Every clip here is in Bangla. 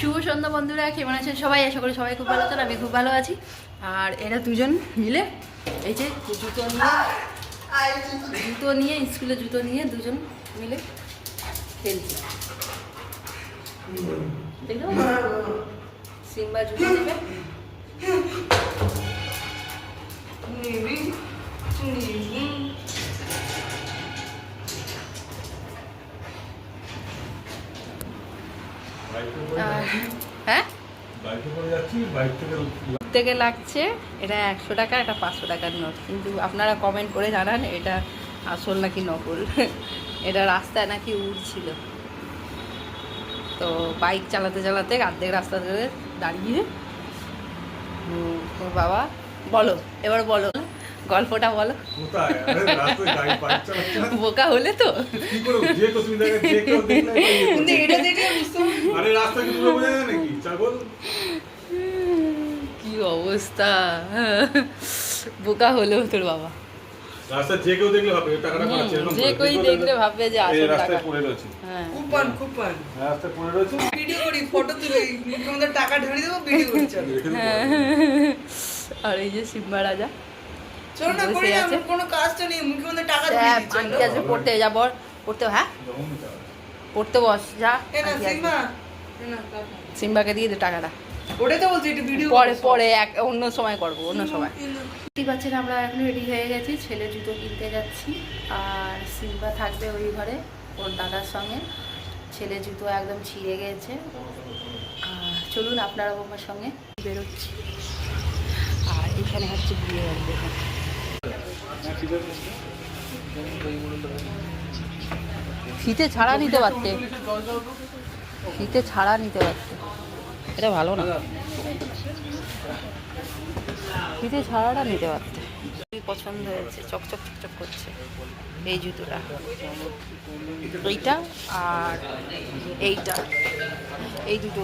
শুভ সন্ধ্যা বন্ধুরা, কেমন আছেন সবাই? আশা করি সবাই খুব ভালো আছেন, আমি খুব ভালো আছি। আর এরা দুজন মিলে এই যে জুতো নিয়ে জুতো নিয়ে স্কুলে জুতো নিয়ে দুজন মিলে খেলছে। পাচ্ছ? সিম্বা জুতো নেবে আর হ্যাঁ বাইকে করে যাচ্ছি বাইক থেকে লাগছে, এটা একশো টাকা, এটা পাঁচশো টাকার নোট। কিন্তু আপনারা কমেন্ট করে জানান, এটা আসল নাকি নকল? এটা রাস্তায় নাকি উড়ছিল। তো বাইক চালাতে চালাতে, অর্ধেক রাস্তা ধরে দাঁড়িয়ে বাবা, বলো, এবার বলো। গল্পটা বলো। বোকা হলে তো। কি অবস্থা? বোকা হলেও তোর বাবা। যে কেউ দেখলে ভাবে টাকাটা পাচ্ছে এরকম যে করে। কই দেখলে ভাববে যে এই আসল টাকা। রাস্তায় পড়ে রয়েছে। হ্যাঁ। Coupon coupon. রাস্তায় পড়ে রয়েছে। ভিডিও করি ফটো তুলে মুখ্যমন্ত্রী টাকা ঢেলে দেবো ভিডিও করি চলো। রেখে দিতে হ্যাঁ। পারবে। আর এই যে সিম্বা রাজা। বসে আছে। হ্যাঁ, আন্টি। আছে পড়তে যাব পড়তে হ্যাঁ। পড়তে বস যা। সিম্বাকে দিয়ে দে টাকাটা। ওটাই তো বলছি একটু ভিডিও পরে পরে এক অন্য সময় করব অন্য সময়। দেখতে পাচ্ছেন আমরা এখন রেডি হয়ে গেছি ছেলে জুতো কিনতে যাচ্ছি আর সিম্বা থাকবে ওই ঘরে ওর দাদার সঙ্গে। ছেলে জুতো একদম ছিঁড়ে গেছে। আর চলুন আপনারাও আমার সঙ্গে বেরোচ্ছি। আর এখানে হচ্ছে বিয়ে দেখুন। ফিতে ছাড়া নিতে পারতে। ফিতে ছাড়া নিতে পারতে। এটা ভালো না। ফিতে ছাড়াটা নিতে পারতে। খুবই পছন্দ হয়েছে চকচক চকচক করছে এই জুতোটা। এইটা আর এইটা। এই দুটো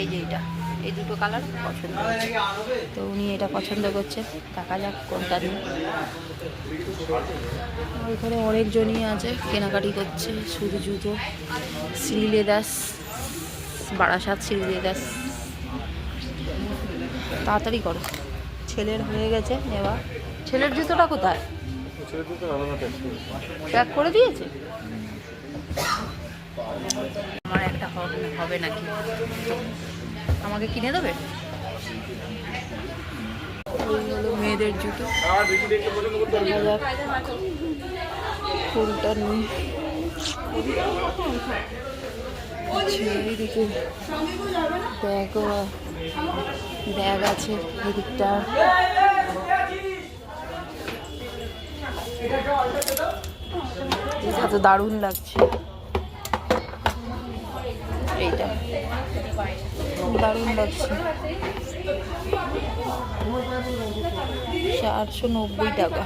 এই যে এইটা। এই দুটো কালার পছন্দ তো উনি এটা পছন্দ করছে। দেখা যাক কোনটা নিয়ে ওইখানে অনেকজনই আছে, কেনাকাটি করছে। শুধু জুতো। শ্রীলেদাস বারাসাত শ্রীলেদাস তাড়াতাড়ি করো। ছেলের হয়ে গেছে, নেওয়া। ছেলের জুতোটা কোথায়। প্যাক করে দিয়েছে? আমার একটা হবে নাকি? আমাকে কিনে দেবে? মেয়েদের জুতো। ফুলটা আচ্ছা, এইদিকে ব্যাগও ব্যাগ আছে এদিকটা। এটা তো দারুণ লাগছে। এইটা। দারুণ লাগছে। চারশো নব্বই টাকা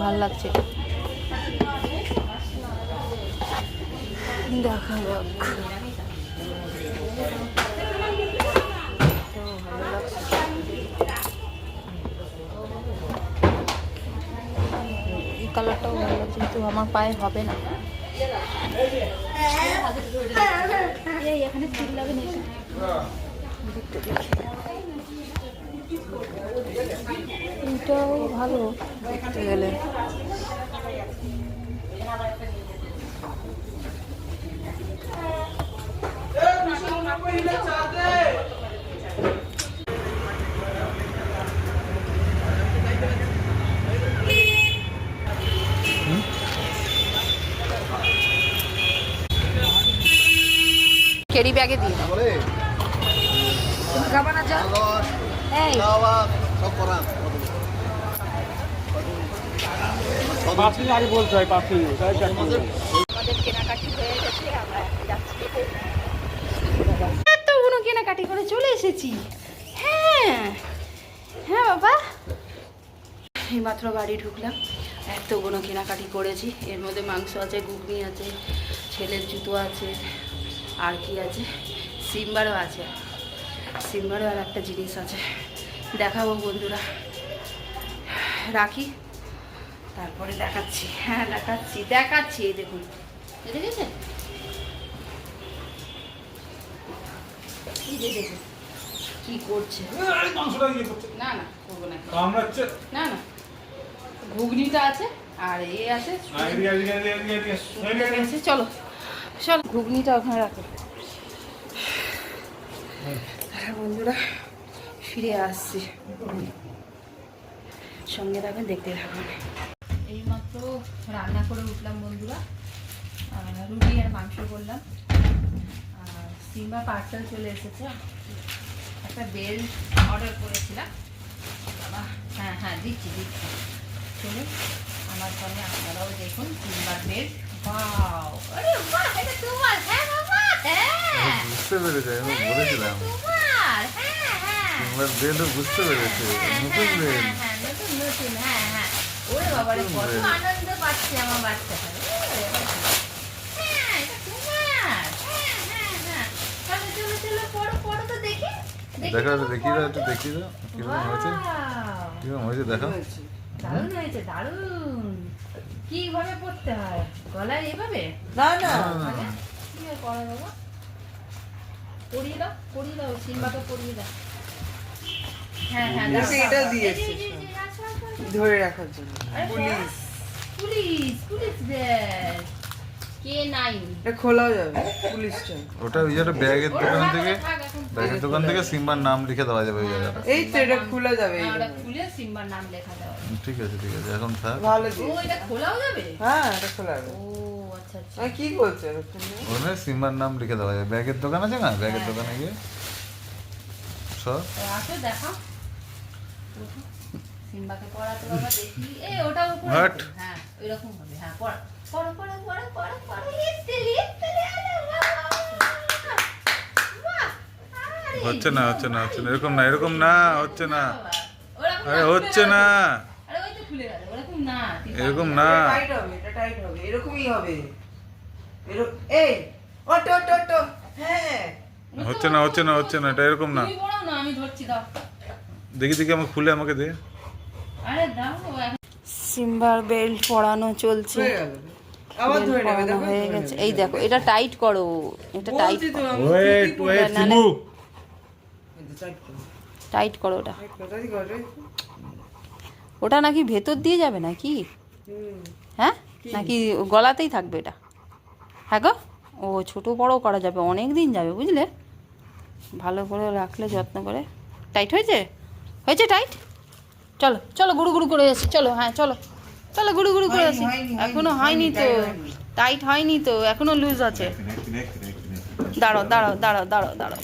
ভালো লাগছে। দেখা যাক। কালারটাও ভালো লাগছে, কিন্তু আমার পায়ে হবে না। এখানে লাগে দিকটা ভালো। দেখতে গেলে। ব্যাগে দিয়ে খাবা না চা এই। পাঁচ মিনিট আগে বলতে হয় পাঁচ মিনিট। তাই চার মিনিট আমাদের কেনাকাটি হয়ে গেছে আমরা যাচ্ছি। এতগুলো কেনাকাটি করে চলে এসেছি। হ্যাঁ। হ্যাঁ বাবা। এইমাত্র বাড়ি ঢুকলাম। এতগুলো কেনাকাটি করেছি। এর মধ্যে মাংস আছে ঘুগনি আছে ছেলের জুতো আছে। আর কি আছে? সিম্বারও আছে। সিম্বারও আর একটা জিনিস আছে। দেখাবো বন্ধুরা। রাখি? তারপরে দেখাচ্ছি। হ্যাঁ দেখাচ্ছি। দেখাচ্ছি এই দেখুন। দেখেছেন? এই যে দেখুন কি করছে? ইয়ে না না করব না না না। ঘুগনিটা আছে আর এ আছে। ঠিক আছে, চলো। চল ঘুগনিটা ওখানে রাখো। হ্যাঁ বন্ধুরা ফিরে আসছি। সঙ্গে থাকবেন দেখতে থাকুন এইমাত্র রান্না করে উঠলাম বন্ধুরা। রুটি আর মাংস করলাম। আর সিমা পার্সেল চলে এসেছে। একটা বেল অর্ডার করেছিলাম। বাবা, হ্যাঁ হ্যাঁ দিচ্ছি দিচ্ছি। চলুন আমার সঙ্গে আপনারাও দেখুন সিলভার বেল্ট ওয়াও আরে বাহ এটা তোমার হ্যাঁ বাবা হ্যাঁ বুঝতে পেরেছে আমি বলেছিলাম তোমার হ্যাঁ হ্যাঁ তোমরা বেলও বুঝতে পেরেছে নতুন বেল হ্যাঁ, হ্যাঁ, নতুন নতুন হ্যাঁ হ্যাঁ ওরে বাবা রে কত আনন্দ পাচ্ছে আমার বাচ্চাটা হ্যাঁ এটা তোমার হ্যাঁ হ্যাঁ হ্যাঁ চলো চলো চলো পড়ো পড়ো তো দেখি দেখা দাও একটু দেখিয়ে দাও কীরকম হয়েছে কীরকম হয়েছে দেখো। দারুণ হয়েছে দারুণ। কীভাবে পড়তে হয়? গলায় এভাবে না না। কীভাবে পড়া বাবা পড়িয়ে দাও পড়িয়ে দাও সিম্বাকে পড়িয়ে দাও। হ্যাঁ হ্যাঁ এটা। দিয়েছে আচ্ছা, আচ্ছা, আচ্ছা। ধরে রাখার জন্য। আরে পুলিশ। পুলিশ পুলিশ দেয় কে নাই? এটা খোলাও যাবে পুলিশটা ওটা ওই একটা ব্যাগের দোকান থেকে ব্যাগের দোকান থেকে সিম্বার নাম লিখে দেওয়া যাবে ওই জায়গাটা। এই তো এটা খোলা যাবে এই খুলে সিম্বার নাম লেখা দেওয়া ঠিক আছে ঠিক আছে এখন থাক। ভালো ও এটা খোলাও যাবে? হ্যাঁ এটা খোলা যাবে। ও আচ্ছা আচ্ছা। কি করছে ওখানে ওখানে সিম্বার নাম লিখে দেওয়া যাবে। ব্যাগের দোকান আছে না? ব্যাগের দোকানে গিয়ে? সব? আসো সিম্বাকে পড়াতে বাবা দেখি। এ ওটা উপরে হ্যাঁ ওইরকম হবে। হ্যাঁ পড়া। পড়ো পড়ো পড়ো পড়ো পড়ো লিখতে লিখতে আরে বাহ! বাহ! আরে। হচ্ছে না হচ্ছে না হচ্ছে না এরকম না এরকম না হচ্ছে না। আরে হচ্ছে না। আরে ওই তো খুলে গেল ওরকম না এরকম না। টাইট হবে এটা টাইট হবে এরকমই হবে। এরকম এই ওটো ওটো ওটো হ্যাঁ। হচ্ছে না হচ্ছে না হচ্ছে না এটা এরকম না। তুমি পড়াও না আমি ধরছি দাও। দেখি দেখি আমাকে খুলে আমাকে দে। আরে দাও সিম্বার বেল্ট পরানো চলছে। আবার ধরে নেবে দেখো? হয়ে গেছে। এই দেখো এটা টাইট করো এটা tight wait wait. Simu tight করো ওটা। ওটা নাকি ভেতর দিয়ে যাবে নাকি? হ্যাঁ? নাকি গলাতেই থাকবে এটা? হ্যাঁ গো ও ছোট বড় করা যাবে অনেক দিন যাবে বুঝলে? ভালো করে রাখলে যত্ন করে। টাইট হয়েছে? হয়েছে টাইট চলো চলো গুড়ু গুড়ু করে এসে চলো হ্যাঁ চলো। চলো গুড়ু গুড়ু করে আসি। হয়নি, এখনও হয়নি, তো। টাইট হয়নি। তো এখনও লুজ আছে। দাঁড়াও দাঁড়াও দাঁড়াও দাঁড়াও দাঁড়াও।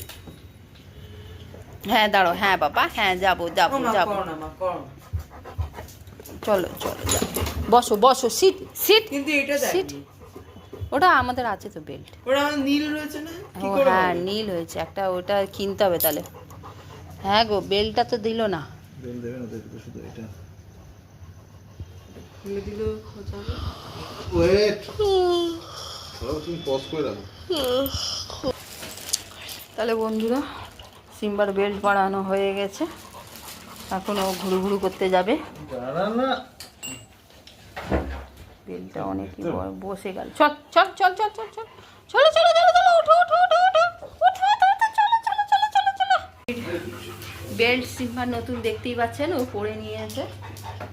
হ্যাঁ দাঁড়াও হ্যাঁ বাবা হ্যাঁ যাব যাব যাব। না না। চলো চলো বসো বসো সিট সিট কিন্তু এটা সিট ওটা আমাদের আছে তো বেল্ট ওটা নীল রয়েছে না? ও হ্যাঁ নীল হয়েছে। একটা ওটা কিনতে হবে তাহলে। হ্যাঁ গো বেল্টটা তো দিল না। খুলে দিল খোঁচা ওয়েট তুমি পজ করে রাখো। তাহলে বন্ধুরা সিম্বার বেল্ট বাড়ানো হয়ে গেছে। এখন ও ঘুরু ঘুরু করতে যাবে। বেলটা অনেকই বড় বসে গেল। চল চল চল চল চল চল। চলো চলো চলো চলো ওঠো ওঠো ওঠো ওঠো ওঠো ওঠো ওঠো চলো চলো চলো চলো চলো। বেল্ট সিম্বার নতুন দেখতেই পাচ্ছেন ও পরে নিয়েছে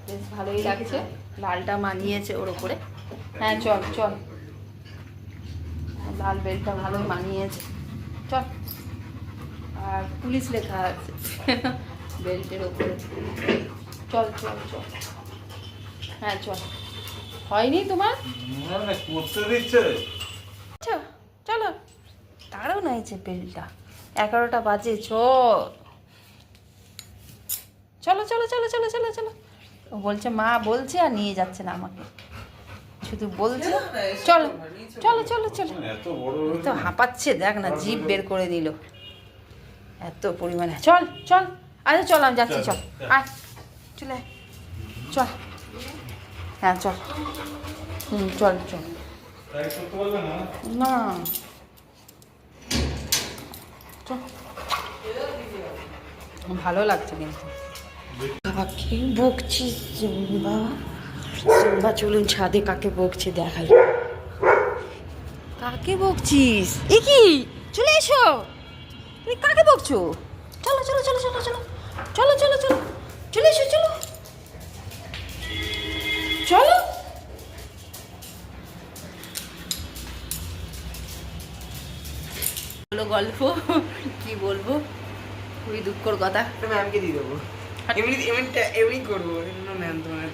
বেশ ভালোই লাগছে। লালটা মানিয়েছে ওর ওপরে। হ্যাঁ চল চল। লাল বেল্টটা ভালোই মানিয়েছে। চল। আর পুলিশ লেখা আছে। বেল্টের ওপরে। চল চল চল। হ্যাঁ চল। হয়নি তোমার? করতে আচ্ছা চলো। তারাও নাই যে বেলটা। এগারোটা বাজে চ চলো চলো চলো চলো চলো চলো। ও বলছে মা বলছে আর নিয়ে যাচ্ছে না আমাকে। শুধু বলছে চলো চলো চলো চলো এই তো হাঁপাচ্ছে দেখ না জিভ বের করে দিল এত পরিমাণে। চল চল। আচ্ছা চল আমি যাচ্ছি চল আয় চলে চল। হ্যাঁ চল। হুম চল চল। না। চল। ভালো লাগছে কিন্তু। কাকে বকছিস জুম্বা জুম্বা চলুন ছাদে কাকে বকছে দেখাই। কাকে বকছিস? এ কি? চলে এসো। তুমি কাকে বকছো? চলো চলো চলো চলো চলো। চলো চলো চলো। চলে এসো চলো। চলো। হলো গল্প। কি বলব? খুবই দুঃখর কথা। ম্যামকে দিয়ে দেবো। এমনি এমনি এমনি করব ম্যাম তোমার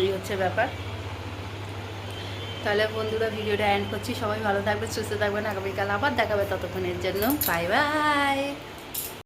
এই হচ্ছে ব্যাপার। তাহলে বন্ধুরা, ভিডিওটা এন্ড করছি। সবাই ভালো থাকবে সুস্থ থাকবেন। আগামীকাল আবার দেখাবে ততক্ষণের জন্য। Bye bye.